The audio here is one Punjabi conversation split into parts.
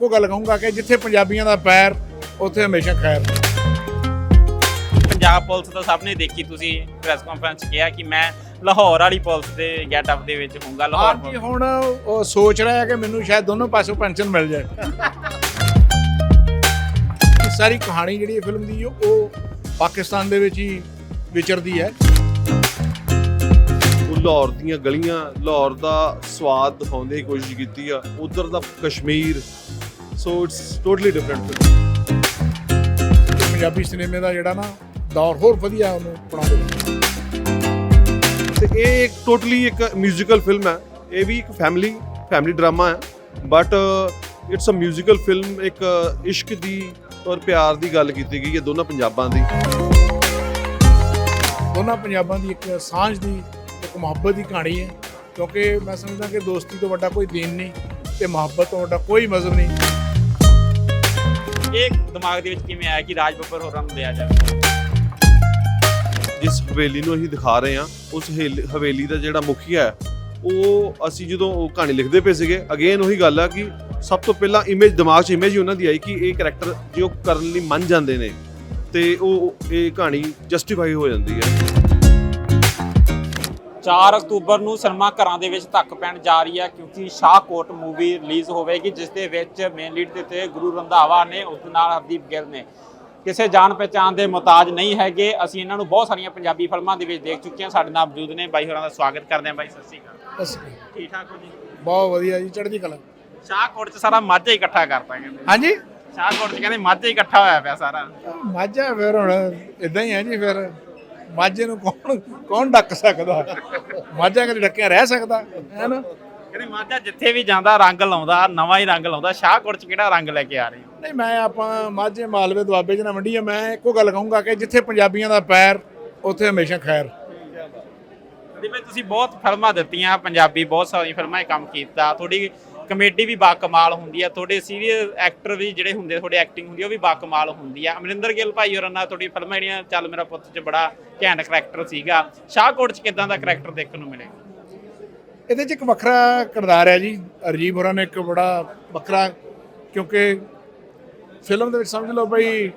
ਉਹ ਗੱਲ ਕਹੂੰਗਾ ਕਿ ਜਿੱਥੇ ਪੰਜਾਬੀਆਂ ਦਾ ਪੈਰ ਉੱਥੇ ਹਮੇਸ਼ਾ ਖੈਰ। ਪੰਜਾਬ ਪੁਲਿਸ ਤਾਂ ਸਭ ਨੇ ਦੇਖੀ ਤੁਸੀਂ ਪ੍ਰੈਸ ਕਾਨਫਰੰਸ ਕਿਹਾ ਕਿ ਮੈਂ ਲਾਹੌਰ ਵਾਲੀ ਪੁਲਿਸ ਦੇ ਗੈਟ ਅਪ ਦੇ ਵਿੱਚ ਹੋਊਂਗਾ ਲਾਹੌਰ ਹਾਂਜੀ ਹੁਣ ਉਹ ਸੋਚ ਰਿਹਾ ਹੈ ਕਿ ਮੈਨੂੰ ਸ਼ਾਇਦ ਦੋਨੋਂ ਪਾਸੋਂ ਪੈਨਸ਼ਨ ਮਿਲ ਜਾਏ। ਇਹ ਸਾਰੀ ਕਹਾਣੀ ਜਿਹੜੀ ਹੈ ਫਿਲਮ ਦੀ ਉਹ ਪਾਕਿਸਤਾਨ ਦੇ ਵਿੱਚ ਹੀ ਵਿਚਰਦੀ ਹੈ। ਉਹ ਲਾਹੌਰ ਦੀਆਂ ਗਲੀਆਂ ਲਾਹੌਰ ਦਾ ਸਵਾਦ ਦਿਖਾਉਣ ਦੀ ਕੋਸ਼ਿਸ਼ ਕੀਤੀ ਆ ਉਧਰ ਦਾ Kashmir so it's totally different ਤੇ ਪੰਜਾਬੀ ਸਿਨੇਮੇ ਦਾ ਜਿਹੜਾ ਨਾ ਦੌਰ ਹੋਰ ਵਧੀਆ ਉਹਨੂੰ ਬਣਾ ਦੇ ਤੇ ਇਹ ਇੱਕ ਟੋਟਲੀ ਇੱਕ ਮਿਊਜ਼ੀਕਲ ਫਿਲਮ ਹੈ। ਇਹ ਵੀ ਇੱਕ ਫੈਮਿਲੀ ਫੈਮਿਲੀ ਡਰਾਮਾ ਹੈ। But it's a musical film ਇੱਕ ਇਸ਼ਕ ਦੀ ਔਰ ਪਿਆਰ ਦੀ ਗੱਲ ਕੀਤੀ ਗਈ ਹੈ ਦੋਨਾਂ ਪੰਜਾਬਾਂ ਦੀ। ਦੋਨਾਂ ਪੰਜਾਬਾਂ ਦੀ ਇੱਕ ਸਾਂਝ ਦੀ ਇੱਕ ਮੁਹੱਬਤ ਦੀ ਕਹਾਣੀ ਹੈ। ਕਿਉਂਕਿ ਮੈਂ ਸਮਝਦਾ ਕਿ ਦੋਸਤੀ ਤੋਂ ਵੱਡਾ ਕੋਈ ਦੀਨ ਨਹੀਂ ਤੇ ਮੁਹੱਬਤ ਤੋਂ ਵੱਡਾ ਕੋਈ ਮਜ਼ਹਬ ਨਹੀਂ। ਇਹ ਦਿਮਾਗ ਦੇ ਵਿੱਚ ਕਿਵੇਂ ਆਇਆ ਕਿ ਰਾਜ ਬੱਬਰ ਹੋਰਾਂ ਨੂੰ ਲਿਆ ਜਾਵੇ? ਜਿਸ ਹਵੇਲੀ ਨੂੰ ਅਸੀਂ ਦਿਖਾ ਰਹੇ ਹਾਂ, ਉਸ ਹੇਲ- ਹਵੇਲੀ ਦਾ ਜਿਹੜਾ ਮੁਖੀਆ ਹੈ ਉਹ ਅਸੀਂ ਜਦੋਂ ਉਹ ਕਹਾਣੀ ਲਿਖਦੇ ਪਏ ਸੀਗੇ ਅਗੇਨ ਉਹੀ ਗੱਲ ਆ ਕਿ ਸਭ ਤੋਂ ਪਹਿਲਾਂ ਇਮੇਜ ਦਿਮਾਗ 'ਚ ਇਮੇਜ ਹੀ ਉਹਨਾਂ ਦੀ ਆਈ ਕਿ ਇਹ ਕੈਰੈਕਟਰ ਜੇ ਉਹ ਕਰਨ ਲਈ ਮੰਨ ਜਾਂਦੇ ਨੇ, ਤੇ ਉਹ ਇਹ ਕਹਾਣੀ ਜਸਟੀਫਾਈ ਹੋ ਜਾਂਦੀ ਹੈ। 4 ਅਕਤੂਬਰ ਨੂੰ ਸਿਨੇਮਾ ਘਰਾਂ ਦੇ ਵਿੱਚ ਧੱਕ ਪੈਣ ਜਾ ਰਹੀ ਹੈ ਕਿਉਂਕਿ ਸ਼ਾਹਕੋਟ ਮੂਵੀ ਰਿਲੀਜ਼ ਹੋਵੇਗੀ ਜਿਸ ਦੇ ਵਿੱਚ ਮੇਨ ਲੀਡ ਦੇ ਤੇ ਗੁਰੂ ਰੰਧਾਵਾ ਨੇ ਉਸ ਨਾਲ ਹਰਦੀਪ ਗਿੱਲ ਨੇ। ਕਿਸੇ ਜਾਣ ਪਹਿਚਾਣ ਦੇ ਮੁਤਾਜ ਨਹੀਂ ਹੈਗੇ। ਅਸੀਂ ਇਹਨਾਂ ਨੂੰ ਬਹੁਤ ਸਾਰੀਆਂ ਪੰਜਾਬੀ ਫਿਲਮਾਂ ਦੇ ਵਿੱਚ ਦੇਖ ਚੁੱਕੇ ਹਾਂ। ਸਾਡੇ ਨਾਲ ਮੌਜੂਦ ਨੇ ਬਾਈ ਹੋਰਾਂ ਦਾ ਸਵਾਗਤ ਕਰਦੇ ਹਾਂ ਬਾਈ ਸਤਿ ਸ਼੍ਰੀ ਅਕਾਲ। ਬਸ ਠੀਕ ਠਾਕ ਹੋ ਜੀ? ਬਹੁਤ ਵਧੀਆ ਜੀ ਚੜ੍ਹਦੀ ਕਲਾ। ਸ਼ਾਹਕੋਟ 'ਚ ਸਾਰਾ ਮਾਝਾ ਹੀ ਇਕੱਠਾ ਕਰਤਾ ਕਹਿੰਦੇ। ਹਾਂਜੀ? ਸ਼ਾਹਕੋਟ 'ਚ ਕਹਿੰਦੇ ਮਾਝਾ ਹੀ ਇਕੱਠਾ ਹੋਇਆ ਪਿਆ ਸਾਰਾ। ਮਾਝਾ ਫਿਰ ਹੁਣ ਇਦਾਂ ਹੀ ਹੈ ਜੀ ਫਿਰ। ਮਾਝੇ ਨੂੰ ਕੌਣ ਕੌਣ ਡੱਕ ਸਕਦਾ? ਮਾਝਾ ਕਦੇ ਡੱਕਿਆ ਰਹਿ ਸਕਦਾ? ਹੈ ਨਾ ਕਹਿੰਦੇ ਮਾਝਾ ਜਿੱਥੇ ਵੀ ਜਾਂਦਾ ਰੰਗ ਲਾਉਂਦਾ ਨਵਾਂ ਹੀ ਰੰਗ ਲਾਉਂਦਾ। ਸ਼ਾਹਕੋਟ 'ਚ ਕਿਹੜਾ ਰੰਗ ਲੈ ਕੇ ਆ ਰਹੇ ਨਹੀਂ ਮੈਂ ਆਪਾਂ ਮਾਝੇ ਮਾਲਵੇ ਦੁਆਬੇ ਚ ਨਾ ਮੰਡੀ ਆ। ਮੈਂ ਇੱਕੋ ਗੱਲ ਕਹੂੰਗਾ ਕਿ ਜਿੱਥੇ ਪੰਜਾਬੀਆਂ ਦਾ ਪੈਰ ਉੱਥੇ ਹਮੇਸ਼ਾ ਖੈਰ। ਜਿਵੇਂ ਤੁਸੀਂ ਬਹੁਤ ਫਿਲਮਾਂ ਦਿੱਤੀਆਂ ਪੰਜਾਬੀ ਬਹੁਤ ਸਾਰੀਆਂ ਫਿਲਮਾਂ 'ਚ ਕੰਮ ਕੀਤਾ। ਤੁਹਾਡੀ ਕਮੇਡੀ ਵੀ ਬਾ ਕਮਾਲ ਹੁੰਦੀ ਆ ਤੁਹਾਡੇ ਸੀਰੀਅਸ ਐਕਟਰ ਵੀ ਜਿਹੜੇ ਹੁੰਦੇ ਤੁਹਾਡੀ ਐਕਟਿੰਗ ਹੁੰਦੀ ਆ, ਉਹ ਵੀ ਬਾ ਕਮਾਲ ਹੁੰਦੀ ਆ। ਅਮਰਿੰਦਰ ਗਿੱਲ ਭਾਈ ਹੋਰਾਂ ਨਾਲ ਤੁਹਾਡੀ ਫਿਲਮਾਂ ਜਿਹੜੀਆਂ ਚੱਲ ਮੇਰਾ ਪੁੱਤ 'ਚ ਬੜਾ ਘੈਂਟ ਕਰੈਕਟਰ ਸੀਗਾ। ਸ਼ਾਹਕੋਟ 'ਚ ਕਿਦਾਂ ਦਾ ਕਰੈਕਟਰ ਦੇਖਣ ਨੂੰ ਮਿਲੇਗਾ ਇਹਦੇ ਚ ਇੱਕ ਵੱਖਰਾ ਕਿਰਦਾਰ ਹੈ ਜੀ। ਅਰਜੀਬ ਹੋਰਾਂ ਨੇ ਇੱਕ ਬੜਾ ਵੱਖਰਾ ਕਿਉਂਕਿ ਫਿਲਮ ਦੇ ਵਿੱਚ ਸਮਝ ਲਓ ਬਈ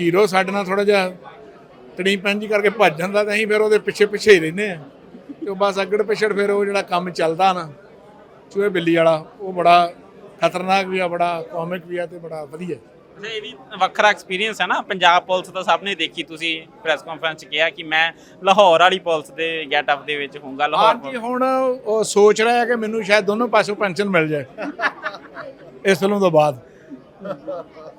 ਹੀਰੋ ਸਾਡੇ ਨਾਲ ਥੋੜਾ ਜਿਹਾ ਤਣੀ ਪੈਂਜੀ ਕਰਕੇ ਭੱਜ ਜਾਂਦਾ ਤਾਂ ਅਸੀਂ ਫਿਰ ਉਹਦੇ ਪਿੱਛੇ ਪਿੱਛੇ ਹੀ ਰਹਿੰਦੇ ਆ। ਤੇ ਉਹ ਬਸ ਅੱਗੜ ਪਿਛੜ ਫਿਰ ਉਹ ਜਿਹੜਾ ਕੰਮ ਚੱਲਦਾ ਨਾ ਚੂਹੇ ਬਿੱਲੀ ਵਾਲਾ ਉਹ ਬੜਾ ਖਤਰਨਾਕ ਵੀ ਆ ਬੜਾ ਕਾਮਿਕ ਵੀ ਆ ਤੇ ਬੜਾ ਵਧੀਆ ਅੱਛਾ ਇਹ ਵੀ ਵੱਖਰਾ ਐਕਸਪੀਰੀਅੰਸ ਹੈ ਨਾ? ਪੰਜਾਬ ਪੁਲਿਸ ਤਾਂ ਸਭ ਨੇ ਦੇਖੀ ਤੁਸੀਂ ਪ੍ਰੈਸ ਕਾਨਫਰੰਸ 'ਚ ਕਿਹਾ ਕਿ ਮੈਂ ਲਾਹੌਰ ਵਾਲੀ ਪੁਲਿਸ ਦੇ ਗੈਟ ਅਪ ਦੇ ਵਿੱਚ ਹੋਊਂਗਾ ਲਾਹੌਰ ਹਾਂਜੀ ਹੁਣ ਉਹ ਸੋਚ ਰਿਹਾ ਹੈ ਕਿ ਮੈਨੂੰ ਸ਼ਾਇਦ ਦੋਨੋਂ ਪਾਸੋਂ ਪੈਨਸ਼ਨ ਮਿਲ ਜਾਏ ਇਸ ਫਿਲਮ ਤੋਂ ਬਾਅਦ।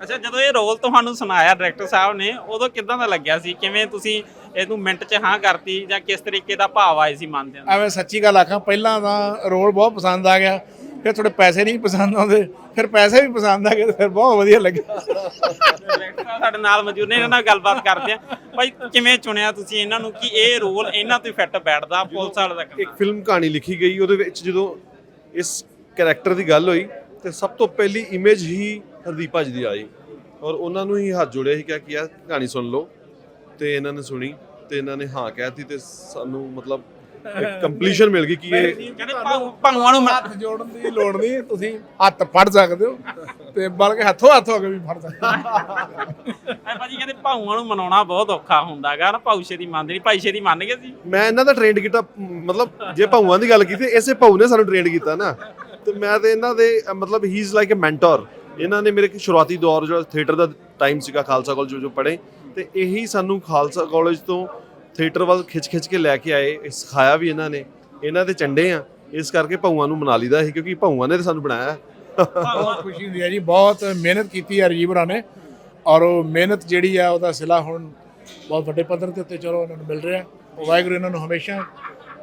ਅੱਛਾ ਜਦੋਂ ਇਹ ਰੋਲ ਤੁਹਾਨੂੰ ਸੁਣਾਇਆ ਡਾਇਰੈਕਟਰ ਸਾਹਿਬ ਨੇ ਉਦੋਂ ਕਿਦਾਂ ਦਾ ਲੱਗਿਆ ਸੀ? ਕਿਵੇਂ ਤੁਸੀਂ ਇਹਨੂੰ ਮਿੰਟ 'ਚ ਹਾਂ ਕਰਤੀ ਜਾਂ ਕਿਸ ਤਰੀਕੇ ਦਾ ਭਾਵ ਆਏ ਸੀ ਮਨ ਦੇ ਅੰਦਰ ਐਵੇਂ ਸੱਚੀ ਗੱਲ ਆਖਾਂ ਪਹਿਲਾਂ ਤਾਂ ਰੋਲ ਬਹੁਤ ਪਸੰਦ ਆ ਗਿਆ ਫਿਰ ਥੋੜੇ ਪੈਸੇ ਨਹੀਂ ਪਸੰਦ ਆਉਂਦੇ ਫਿਰ ਪੈਸੇ ਵੀ ਪਸੰਦ ਆ ਗਏ ਤੇ ਫਿਰ ਬਹੁਤ ਵਧੀਆ ਲੱਗਿਆ। ਡਾਇਰੈਕਟਰ ਸਾਹਿਬ ਸਾਡੇ ਨਾਲ ਮੌਜੂਦ ਨੇ ਇਹਨਾਂ ਨਾਲ ਗੱਲਬਾਤ ਕਰਦੇ ਆ। ਭਾਈ ਕਿਵੇਂ ਚੁਣਿਆ ਤੁਸੀਂ ਇਹਨਾਂ ਨੂੰ ਕਿ ਇਹ ਰੋਲ ਇਹਨਾਂ ਤੋਂ ਫਿੱਟ ਬੈਠਦਾ ਪੁਲਿਸ ਵਾਲੇ ਦਾ ਇੱਕ ਕਰਨਾ ਫਿਲਮ ਕਹਾਣੀ ਲਿਖੀ ਗਈ ਉਹਦੇ ਵਿੱਚ ਜਦੋਂ ਇਸ ਕੈਰੈਕਟਰ ਦੀ ਗੱਲ ਹੋਈ ਤੇ ਸਭ ਤੋਂ ਪਹਿਲੀ ਇਮੇਜ ਹੀ ਹਰਦੀਪ ਭਾਜੀ ਦੀ ਆਈ। ਔਰ ਉਹਨਾਂ ਨੂੰ ਹੀ ਹੱਥ ਜੋੜਿਆ ਸੀ ਕਿਹਾ ਕਿ ਯਾਰ ਕਹਾਣੀ ਸੁਣ ਲਓ। ਤੇ ਇਹਨਾਂ ਨੇ ਸੁਣੀ ਤੇ ਇਹਨਾਂ ਨੇ ਹਾਂ ਕਹਿਤੀ ਤੇ ਸਾਨੂੰ ਮਤਲਬ ਇੱਕ ਕੰਪਲੀਸ਼ਨ ਮਿਲ ਗਈ ਕਿ ਇਹ ਕਹਿੰਦੇ ਭਾਊਆਂ ਨੂੰ ਹੱਥ ਜੋੜਨ ਦੀ ਲੋੜ ਨਹੀਂ ਤੁਸੀਂ ਹੱਥ ਫੜ ਸਕਦੇ ਹੋ। ਤੇ ਬਲਕਿ ਹੱਥੋਂ ਹੱਥ ਹੋ ਕੇ ਵੀ ਫੜ ਸਕਦੇ ਹੋ। ਐ ਭਾਜੀ ਕਹਿੰਦੇ ਭਾਊਆਂ ਨੂੰ ਮਨਾਉਣਾ ਬਹੁਤ ਔਖਾ ਹੁੰਦਾਗਾ ਨਾ ਭਾਊ ਛੇਤੀ ਮੰਨਦੇ ਨਹੀਂ ਭਾਈ ਛੇਤੀ ਮੰਨ ਗਏ ਸੀ। ਮੈਂ ਇਹਨਾਂ ਦਾ ਟ੍ਰੇਨਡ ਕੀਤਾ ਮਤਲਬ ਜੇ ਭਾਊਆਂ ਦੀ ਗੱਲ ਕੀਤੀ ਇਸੇ ਭਾਊ ਨੇ ਸਾਨੂੰ ਟ੍ਰੇਨਡ ਕੀਤਾ ਨਾ। ਤੇ ਮੈਂ ਤੇ ਇਹਨਾਂ ਦੇ ਅ, ਮਤਲਬ he is like a mentor ਇਹਨਾਂ ਨੇ ਮੇਰੇ ਸ਼ੁਰੂਆਤੀ ਦੌਰ ਜਿਹੜਾ ਥੀਏਟਰ ਦਾ ਟਾਈਮ ਸੀਗਾ ਖਾਲਸਾ ਕਾਲਜ ਜੋ ਪੜ੍ਹੇ। ਤੇ ਇਹੀ ਸਾਨੂੰ ਖਾਲਸਾ ਕਾਲਜ ਤੋਂ ਥੀਏਟਰ ਵੱਲ ਖਿੱਚ-ਖਿੱਚ ਕੇ ਲੈ ਕੇ ਆਏ। ਇਹ ਸਿਖਾਇਆ ਵੀ ਇਹਨਾਂ ਨੇ। ਇਹਨਾਂ ਦੇ ਚੰਡੇ ਆ। ਇਸ ਕਰਕੇ ਭਾਊਆਂ ਨੂੰ ਮਨਾ ਲਈਦਾ ਸੀ ਕਿਉਂਕਿ ਭਾਊਆਂ ਨੇ ਤਾਂ ਸਾਨੂੰ ਬਣਾਇਆ। ਬਹੁਤ ਖੁਸ਼ੀ ਹੁੰਦੀ ਹੈ ਜੀ। ਬਹੁਤ ਮਿਹਨਤ ਕੀਤੀ ਹੈ ਰਜੀਵ ਹੋਰਾਂ ਨੇ। ਔਰ ਉਹ ਮਿਹਨਤ ਜਿਹੜੀ ਆ ਉਹਦਾ ਸਿਲਾ ਹੁਣ ਬਹੁਤ ਵੱਡੇ ਪੱਧਰ ਤੇ ਉੱਤੇ ਚਲੋ ਉਹਨਾਂ ਨੂੰ ਮਿਲ ਰਿਹਾ। ਵਾਹਿਗੁਰੂ ਇਹਨਾਂ ਨੂੰ ਹਮੇਸ਼ਾ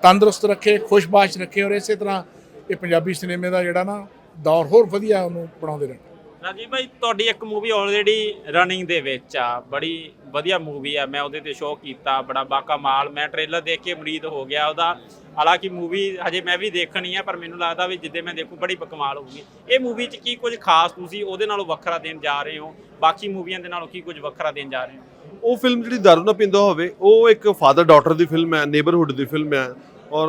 ਤੰਦਰੁਸਤ ਰੱਖੇ ਖੁਸ਼ਬਾਸ਼ ਰੱਖੇ। ਔਰ ਇਸੇ ਤਰ੍ਹਾਂ ਇਹ ਪੰਜਾਬੀ ਸਿਨੇਮੇ ਦਾ ਜਿਹੜਾ ਨਾ ਦੌਰ ਹੋਰ ਵਧੀਆ ਉਹਨੂੰ ਬਣਾਉਂਦੇ ਰਹਿਣ। ਰਾਜੀਵ ਭਾਈ ਤੁਹਾਡੀ ਇੱਕ ਮੂਵੀ ਆਲਰੇਡੀ ਰਨਿੰਗ ਦੇ ਵਿੱਚ ਆ। ਬੜੀ ਵਧੀਆ ਮੂਵੀ ਆ। ਮੈਂ ਉਹਦੇ ਤੇ ਸ਼ੋਅ ਕੀਤਾ ਬੜਾ ਬਾਕਾ ਮਾਲ। ਮੈਂ ਟ੍ਰੇਲਰ ਦੇਖ ਕੇ ਮਰੀਦ ਹੋ ਗਿਆ ਉਹਦਾ। ਹਾਲਾਂਕਿ ਮੂਵੀ ਹਜੇ ਮੈਂ ਵੀ ਦੇਖਣੀ ਆ ਪਰ ਮੈਨੂੰ ਲੱਗਦਾ ਵੀ ਜਿੱਦੇ ਮੈਂ ਦੇਖੂ ਬੜੀ ਬਕਮਾਲ ਹੋਊਗੀ। ਇਹ ਮੂਵੀ 'ਚ ਕੀ ਕੁਝ ਖਾਸ ਤੁਸੀਂ ਉਹਦੇ ਨਾਲੋਂ ਵੱਖਰਾ ਦੇਣ ਜਾ ਰਹੇ ਹੋ? ਬਾਕੀ ਮੂਵੀਆਂ ਦੇ ਨਾਲੋਂ ਕੀ ਕੁਝ ਵੱਖਰਾ ਦੇਣ ਜਾ ਰਹੇ ਹੋ? ਉਹ ਫਿਲਮ ਜਿਹੜੀ ਦਾਰੂ ਨਾ ਪੀਂਦਾ ਹੋਵੇ ਉਹ ਇੱਕ ਫਾਦਰ ਡਾਟਰ ਦੀ ਫਿਲਮ ਹੈ ਨੇਬਰਹੁੱਡ ਦੀ ਫਿਲਮ ਹੈ। ਔਰ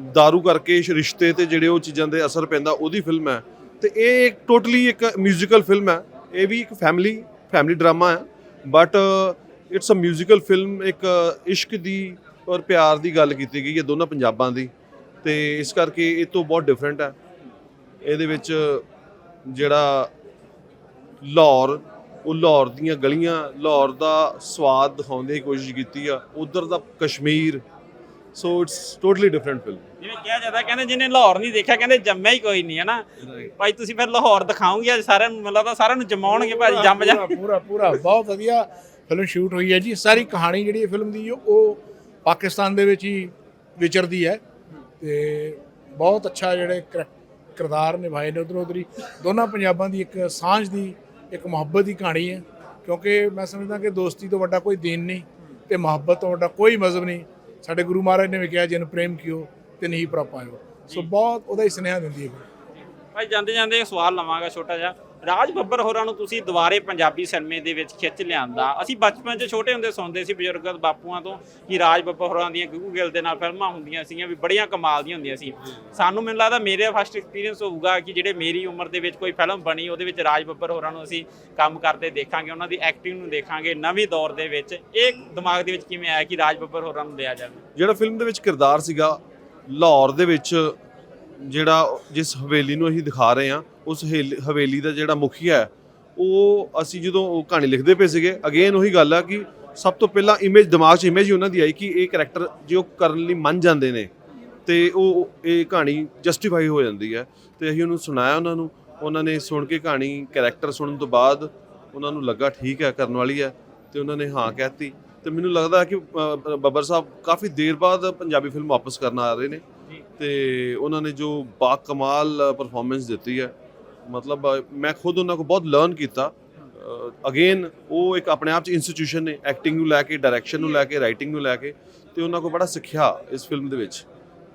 ਅ, ਦਾਰੂ ਕਰਕੇ ਇਸ ਰਿਸ਼ਤੇ ਤੇ ਜਿਹੜੇ ਉਹ ਚੀਜ਼ਾਂ ਦੇ ਅਸਰ ਪੈਂਦਾ ਉਹਦੀ ਫਿਲਮ ਹੈ ਤੇ ਇਹ ਇੱਕ ਟੋਟਲੀ ਇੱਕ ਮਿਊਜ਼ੀਕਲ ਫਿਲਮ ਹੈ ਇਹ ਵੀ ਇੱਕ ਫੈਮਿਲੀ ਫੈਮਿਲੀ ਡਰਾਮਾ ਹੈ but it's a musical film ਇੱਕ ਇਸ਼ਕ ਦੀ ਔਰ ਪਿਆਰ ਦੀ ਗੱਲ ਕੀਤੀ ਗਈ ਹੈ ਦੋਨਾਂ ਪੰਜਾਬਾਂ ਦੀ ਤੇ ਇਸ ਕਰਕੇ ਇਹ ਤੋਂ ਬਹੁਤ ਡਿਫਰੈਂਟ ਹੈ ਇਹਦੇ ਵਿੱਚ ਜਿਹੜਾ ਲਾਹੌਰ ਉਹ ਲਾਹੌਰ ਦੀਆਂ ਗਲੀਆਂ ਲਾਹੌਰ ਦਾ ਸਵਾਦ ਦਿਖਾਉਣ ਦੀ ਕੋਸ਼ਿਸ਼ ਕੀਤੀ ਆ ਉਧਰ ਦਾ Kashmir so it's totally different film ਜਿਵੇਂ ਕਿਹਾ ਜਾਂਦਾ ਕਹਿੰਦੇ ਜਿਹਨੇ ਲਾਹੌਰ ਨਹੀਂ ਦੇਖਿਆ ਕਹਿੰਦੇ ਜੰਮਿਆ ਹੀ ਕੋਈ ਨਹੀਂ ਹੈ ਨਾ ਭਾਈ ਤੁਸੀਂ ਫਿਰ ਲਾਹੌਰ ਦਿਖਾਓਗੇ ਅੱਜ ਸਾਰਿਆਂ ਨੂੰ ਲੱਗਦਾ ਸਾਰਿਆਂ ਨੂੰ ਜਮਾਉਣਗੇ ਭਾਜੀ ਜੰਮ ਜਾ। ਪੂਰਾ ਪੂਰਾ ਬਹੁਤ ਵਧੀਆ ਫਿਲਮ ਸ਼ੂਟ ਹੋਈ ਹੈ ਜੀ। ਸਾਰੀ ਕਹਾਣੀ ਜਿਹੜੀ ਫਿਲਮ ਦੀ ਉਹ ਪਾਕਿਸਤਾਨ ਦੇ ਵਿੱਚ ਹੀ ਵਿਚਰਦੀ ਹੈ। ਤੇ ਬਹੁਤ ਅੱਛਾ ਜਿਹੜੇ ਕਿਰਦਾਰ ਨਿਭਾਏ ਨੇ ਉਧਰੋਂ ਉਧਰੀ। ਦੋਨਾਂ ਪੰਜਾਬਾਂ ਦੀ ਇੱਕ ਸਾਂਝ ਦੀ ਇੱਕ ਮੁਹੱਬਤ ਦੀ ਕਹਾਣੀ ਹੈ। ਕਿਉਂਕਿ ਮੈਂ ਸਮਝਦਾ ਕਿ ਦੋਸਤੀ ਤੋਂ ਵੱਡਾ ਕੋਈ ਦੀਨ ਨਹੀਂ ਤੇ ਮੁਹੱਬਤ ਤੋਂ ਵੱਡਾ ਕੋਈ ਮਜ਼ਹਬ ਨਹੀਂ। ਸਾਡੇ ਗੁਰੂ ਮਹਾਰਾਜ ਨੇ ਵੀ ਕਿਹਾ ਜਿਨ ਪ੍ਰੇਮ ਕੀਓ ਤੇ ਨਹੀਂ ਪ੍ਰਪਾਇਓ ਸੋ ਬਹੁਤ ਉਹਦਾ ਹੀ ਸੁਨੇਹਾ ਦਿੰਦੀ ਹੈ। ਭਾਈ ਜਾਂਦੇ ਜਾਂਦੇ ਇੱਕ ਸਵਾਲ ਲਵਾਂਗਾ ਛੋਟਾ ਜਿਹਾ। ਰਾਜ ਬੱਬਰ ਹੋਰਾਂ ਨੂੰ ਤੁਸੀਂ ਦੁਬਾਰੇ ਪੰਜਾਬੀ ਸਿਨੇਮੇ ਦੇ ਵਿੱਚ ਖਿੱਚ ਲਿਆਂਦਾ। ਅਸੀਂ ਬਚਪਨ 'ਚ ਛੋਟੇ ਹੁੰਦੇ ਸੁਣਦੇ ਸੀ ਬਜ਼ੁਰਗਾਂ ਬਾਪੂਆਂ ਤੋਂ ਕਿ ਰਾਜ ਬੱਬਰ ਹੋਰਾਂ ਦੀਆਂ ਗੁੱਗੂ ਗਿੱਲ ਦੇ ਨਾਲ ਫਿਲਮਾਂ ਹੁੰਦੀਆਂ ਸੀਗੀਆਂ ਵੀ ਬੜੀਆਂ ਕਮਾਲ ਦੀਆਂ ਹੁੰਦੀਆਂ ਸੀ। ਸਾਨੂੰ ਮੈਨੂੰ ਲੱਗਦਾ ਮੇਰੇ ਫਸਟ ਐਕਸਪੀਰੀਅੰਸ ਹੋਊਗਾ ਕਿ ਜਿਹੜੇ ਮੇਰੀ ਉਮਰ ਦੇ ਵਿੱਚ ਕੋਈ ਫਿਲਮ ਬਣੀ ਉਹਦੇ ਵਿੱਚ ਰਾਜ ਬੱਬਰ ਹੋਰਾਂ ਨੂੰ ਅਸੀਂ ਕੰਮ ਕਰਦੇ ਦੇਖਾਂਗੇ ਉਹਨਾਂ ਦੀ ਐਕਟਿੰਗ ਨੂੰ ਦੇਖਾਂਗੇ ਨਵੀਂ ਦੌਰ ਦੇ ਵਿੱਚ। ਇਹ ਦਿਮਾਗ ਦੇ ਵਿੱਚ ਕਿਵੇਂ ਆਇਆ ਕਿ ਰਾਜ ਬੱਬਰ ਹੋਰਾਂ ਨੂੰ ਲਿਆ ਜਾਵੇ? ਜਿਹੜਾ ਫਿਲਮ ਦੇ ਵਿੱਚ ਕਿਰਦਾਰ ਸੀਗਾ ਲਾਹੌਰ ਦੇ ਵਿੱਚ ਜਿਹੜਾ ਜਿਸ ਹਵੇਲੀ ਨੂੰ ਅਸੀਂ ਦਿਖਾ ਰਹੇ ਹਾਂ, ਉਸ ਹਵੇਲੀ- ਹਵੇਲੀ ਦਾ ਜਿਹੜਾ ਮੁਖੀਆ ਹੈ, ਉਹ ਅਸੀਂ ਜਦੋਂ ਉਹ ਕਹਾਣੀ ਲਿਖਦੇ ਪਏ ਸੀਗੇ ਅਗੇਨ ਉਹੀ ਗੱਲ ਆ ਕਿ ਸਭ ਤੋਂ ਪਹਿਲਾਂ ਇਮੇਜ ਦਿਮਾਗ 'ਚ ਇਮੇਜ ਹੀ ਉਹਨਾਂ ਦੀ ਆਈ ਕਿ ਇਹ ਕੈਰੈਕਟਰ ਜੇ ਉਹ ਕਰਨ ਲਈ ਮੰਨ ਜਾਂਦੇ ਨੇ, ਤੇ ਉਹ ਇਹ ਕਹਾਣੀ ਜਸਟੀਫਾਈ ਹੋ ਜਾਂਦੀ ਹੈ। ਤੇ ਅਸੀਂ ਉਹਨੂੰ ਸੁਣਾਇਆ ਉਹਨਾਂ ਨੂੰ, ਉਹਨਾਂ ਨੇ ਸੁਣ ਕੇ ਕਹਾਣੀ ਕੈਰੈਕਟਰ ਸੁਣਨ ਤੋਂ ਬਾਅਦ ਉਹਨਾਂ ਨੂੰ ਲੱਗਾ ਠੀਕ ਹੈ, ਕਰਨ ਵਾਲੀ ਹੈ, ਤੇ ਉਹਨਾਂ ਨੇ ਹਾਂ ਕਹਿਤੀ। ਤੇ ਮੈਨੂੰ ਲੱਗਦਾ ਕਿ ਬੱਬਰ ਸਾਹਿਬ ਕਾਫੀ ਦੇਰ ਬਾਅਦ ਪੰਜਾਬੀ ਫਿਲਮ ਵਾਪਸ ਕਰਨ ਆ ਰਹੇ ਨੇ। ਤੇ ਉਹਨਾਂ ਨੇ ਜੋ ਬਾ ਕਮਾਲ ਪਰਫਾਰਮੈਂਸ ਦਿੱਤੀ ਹੈ ਮਤਲਬ ਮੈਂ ਖੁਦ ਉਹਨਾਂ ਕੋਲ ਬਹੁਤ ਲਰਨ ਕੀਤਾ। ਅਗੇਨ ਉਹ ਇੱਕ ਆਪਣੇ ਆਪ ਚ ਇੰਸਟੀਟਿਊਸ਼ਨ ਨੇ ਐਕਟਿੰਗ ਨੂੰ ਲੈ ਕੇ ਡਾਇਰੈਕਸ਼ਨ ਨੂੰ ਲੈ ਕੇ ਰਾਈਟਿੰਗ ਨੂੰ ਲੈ ਕੇ ਤੇ ਉਹਨਾਂ ਕੋਲ ਬੜਾ ਸਿੱਖਿਆ ਇਸ ਫਿਲਮ ਦੇ ਵਿੱਚ।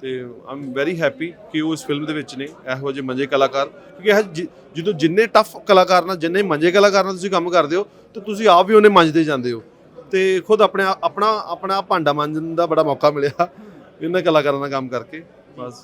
ਤੇ ਆਮ ਵੈਰੀ ਹੈਪੀ ਕਿ ਉਹ ਇਸ ਫਿਲਮ ਦੇ ਵਿੱਚ ਨੇ ਇਹੋ ਜਿਹੇ ਮੰਜੇ ਕਲਾਕਾਰ। ਕਿਉਂਕਿ ਜਦੋਂ ਜਿੰਨੇ ਟਫ ਕਲਾਕਾਰ ਨਾਲ ਜਿੰਨੇ ਮੰਜੇ ਕਲਾਕਾਰ ਨਾਲ ਤੁਸੀਂ ਕੰਮ ਕਰਦੇ ਹੋ ਤੇ ਤੁਸੀਂ ਆਪ ਵੀ ਉਹਨੇ ਮੰਜਦੇ ਜਾਂਦੇ ਹੋ। ਤੇ ਖੁਦ ਆਪਣੇ ਆਪ- ਆਪਣਾ ਆਪਣਾ ਭਾਂਡਾ ਮਾਂਜਣ ਦਾ ਬੜਾ ਮੌਕਾ ਮਿਲਿਆ। ਇਹਨਾਂ ਕਲਾਕਾਰਾਂ ਨਾਲ ਕੰਮ ਕਰਕੇ ਬਸ।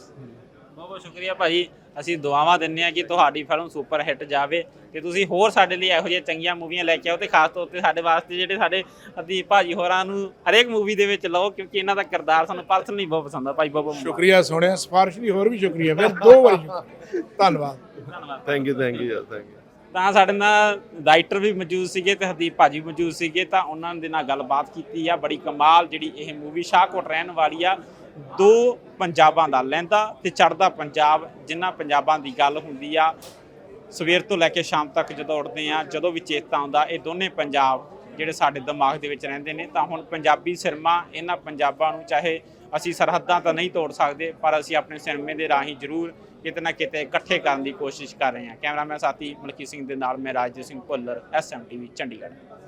ਬਹੁਤ ਬਹੁਤ ਸ਼ੁਕਰੀਆ ਭਾਜੀ। ਅਸੀਂ ਦੁਆਵਾਂ ਦਿੰਨੇ ਆ ਕਿ ਤੁਹਾਡੀ ਫਿਲਮ ਸੁਪਰ ਹਿੱਟ ਜਾਵੇ ਤੇ ਤੁਸੀਂ ਹੋਰ ਸਾਡੇ ਲਈ ਇਹੋ ਜਿਹੀਆਂ ਚੰਗੀਆਂ ਮੂਵੀਆਂ ਲੈ ਕੇ ਆਓ ਤੇ ਖਾਸ ਤੌਰ ਤੇ ਸਾਡੇ ਵਾਸਤੇ ਜਿਹੜੇ ਸਾਡੇ ਅਦੀਪ ਭਾਜੀ ਹੋਰਾਂ ਨੂੰ ਹਰੇਕ ਮੂਵੀ ਦੇ ਵਿੱਚ ਲਓ ਕਿਉਂਕਿ ਇਹਨਾਂ ਦਾ ਕਿਰਦਾਰ ਸਾਨੂੰ ਪਰਸਨਲੀ ਬਹੁਤ ਪਸੰਦ ਆ ਭਾਈ ਮੁਬਾਰਕ। ਸ਼ੁਕਰੀਆ ਸੋਹਣਿਆ ਸਿਫਾਰਿਸ਼ ਲਈ ਹੋਰ ਵੀ ਸ਼ੁਕਰੀਆ। ਫਿਰ ਦੋ ਵਾਰੀ ਧੰਨਵਾਦ। ਧੰਨਵਾਦ। ਥੈਂਕ ਯੂ ਥੈਂਕ ਯੂ ਯਾਰ ਥੈਂਕ ਯੂ ਤਾਂ ਸਾਡੇ ਨਾਲ ਰਾਈਟਰ ਵੀ ਮੌਜੂਦ ਸੀਗੇ ਤੇ ਹਰਦੀਪ ਭਾਜੀ ਮੌਜੂਦ ਸੀਗੇ, ਤਾਂ ਉਹਨਾਂ ਦੇ ਨਾਲ ਗੱਲਬਾਤ ਕੀਤੀ ਆ। ਬੜੀ ਕਮਾਲ ਜਿਹੜੀ ਇਹ ਮੂਵੀ ਸ਼ਾਹਕੋਟ ਰਹਿਣ ਵਾਲੀ ਆ। ਦੋ ਪੰਜਾਬਾਂ ਦਾ ਲਹਿੰਦਾ ਤੇ ਚੜਦਾ ਪੰਜਾਬ, ਜਿਨ੍ਹਾਂ ਪੰਜਾਬਾਂ ਦੀ ਗੱਲ ਹੁੰਦੀ ਆ। ਸਵੇਰ ਤੋਂ ਲੈ ਕੇ ਸ਼ਾਮ ਤੱਕ ਜਦੋਂ ਉੱਠਦੇ ਆ, ਜਦੋਂ ਵੀ ਚੇਤਾ ਆਉਂਦਾ, ਇਹ ਦੋਨੇ ਪੰਜਾਬ ਜਿਹੜੇ ਸਾਡੇ ਦਿਮਾਗ ਦੇ ਵਿੱਚ ਰਹਿੰਦੇ ਨੇ, ਤਾਂ ਹੁਣ ਪੰਜਾਬੀ ਸਿਨੇਮਾ ਇਹਨਾਂ ਪੰਜਾਬਾਂ ਨੂੰ ਚਾਹੇ ਅਸੀਂ ਸਰਹੱਦਾਂ ਤਾਂ ਨਹੀਂ ਤੋੜ ਸਕਦੇ, ਪਰ ਅਸੀਂ ਆਪਣੇ ਸਿਨੇਮੇ ਦੇ ਰਾਹੀਂ ਜ਼ਰੂਰ ਕਿਤੇ ਨਾ ਕਿਤੇ ਇਕੱਠੇ ਕਰਨ ਦੀ ਕੋਸ਼ਿਸ਼ ਕਰ ਰਹੇ ਹਾਂ। ਕੈਮਰਾਮੈਨ ਸਾਥੀ ਮਲਕੀ ਸਿੰਘ ਦੇ ਨਾਲ ਮੈਂ ਰਾਜਜੀਤ ਸਿੰਘ ਭੁੱਲਰ ਐਸਐਮਟੀਵੀ ਚੰਡੀਗੜ੍ਹ।